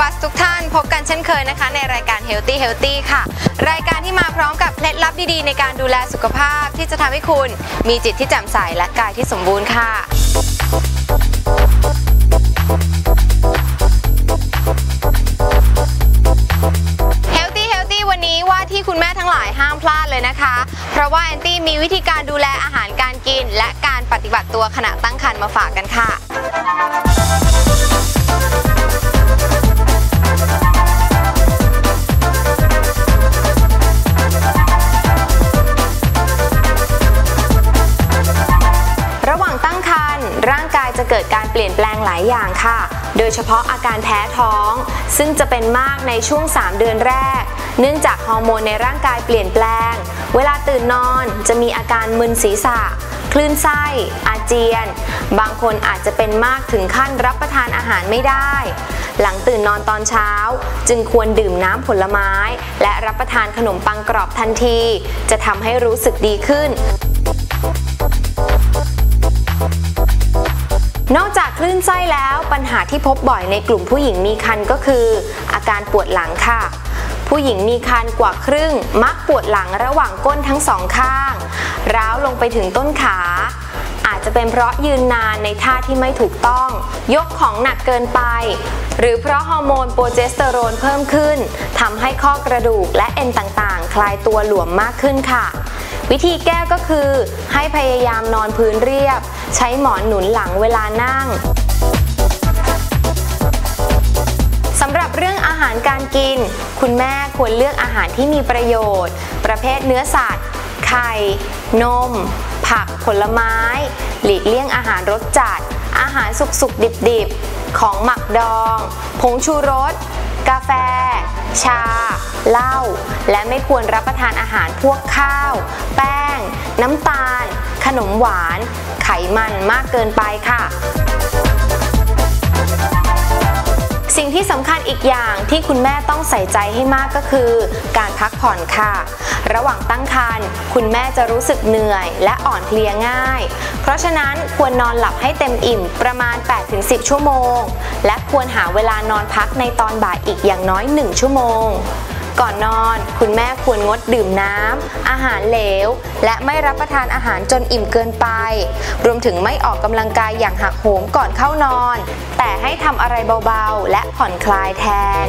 บัสทุกท่าน พบกันเช่นเคยนะคะ ในรายการ Healthy Healthy ค่ะ รายการที่มาพร้อมกับเคล็ดลับดีๆ ในการดูแลสุขภาพที่จะทำให้คุณมีจิตที่แจ่มใสและกายที่สมบูรณ์ค่ะ Healthy Healthy วันนี้ว่าที่คุณแม่ทั้งหลายห้ามพลาดเลยนะคะ เพราะว่าแอนตี้มีวิธีการดูแลอาหารการกิน และการปฏิบัติตัวขณะตั้งครรภ์มาฝากกันค่ะ จะเกิดการเปลี่ยนแปลงหลายอย่างค่ะ โดยเฉพาะอาการแพ้ท้อง ซึ่งจะเป็นมากในช่วง 3 เดือนแรก เนื่องจากฮอร์โมนในร่างกายเปลี่ยนแปลง เวลาตื่นนอนจะมีอาการมึนศีรษะ คลื่นไส้ อาเจียน บางคนอาจจะเป็นมากถึงขั้นรับประทานอาหารไม่ได้ หลังตื่นนอนตอนเช้า จึงควรดื่มน้ำผลไม้ และรับประทานขนมปังกรอบทันที จะทำให้รู้สึกดีขึ้น นอกจากคลื่นไส้แล้วปัญหาที่พบบ่อยในกลุ่มผู้หญิงมีครรภ์ก็คือ อาการปวดหลังค่ะ ผู้หญิงมีครรภ์กว่าครึ่ง มักปวดหลังระหว่างก้นทั้งสองข้าง ร้าวลงไปถึงต้นขา อาจจะเป็นเพราะยืนนานในท่าที่ไม่ถูกต้อง ยกของหนักเกินไป หรือเพราะฮอร์โมนโปรเจสเตอโรนเพิ่มขึ้นทำให้ข้อกระดูกและเอ็นต่างๆ คลายตัวหลวมมากขึ้นค่ะ วิธีแก้ก็คือให้พยายามนอนพื้นเรียบ ใช้หมอนหนุนหลังเวลานั่งสำหรับเรื่องอาหารการกิน คุณแม่ควรเลือกอาหารที่มีประโยชน์ ประเภทเนื้อสัตว์ ไข่ นม ผักผลไม้ หลีกเลี่ยงอาหารรสจัด อาหารสุกๆดิบๆ ของหมักดอง ผงชูรส กาแฟ ชา เหล้า และไม่ควรรับประทานอาหารพวกข้าว แป้ง น้ำตาล ขนมหวาน ไขมันมากเกินไปค่ะ สิ่งที่สำคัญอีกอย่างที่คุณแม่ต้องใส่ใจให้มากก็คือ การพักผ่อนค่ะ ระหว่างตั้งครรภ์คุณแม่จะรู้สึกเหนื่อย และอ่อนเพลียง่าย เพราะฉะนั้นควรนอนหลับให้เต็มอิ่มประมาณ 8-10 ชั่วโมง และควรหาเวลานอนพักในตอนบ่ายอีกอย่างน้อย 1 ชั่วโมง ก่อนนอน คุณแม่ควรงดดื่มน้ำ อาหารเหลว และไม่รับประทานอาหารจนอิ่มเกินไป รวมถึงไม่ออกกำลังกายอย่างหักโหมก่อนเข้านอน แต่ให้ทำอะไรเบาๆ และผ่อนคลายแทน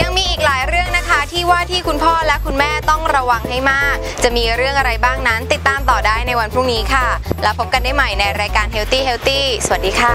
ยังมีอีกหลายเรื่องนะคะที่ว่าที่คุณพ่อและคุณแม่ต้องระวังให้มาก จะมีเรื่องอะไรบ้างนั้น ติดตามต่อได้ในวันพรุ่งนี้ค่ะ แล้วพบกันได้ใหม่ในรายการ Healthy Healthy สวัสดีค่ะ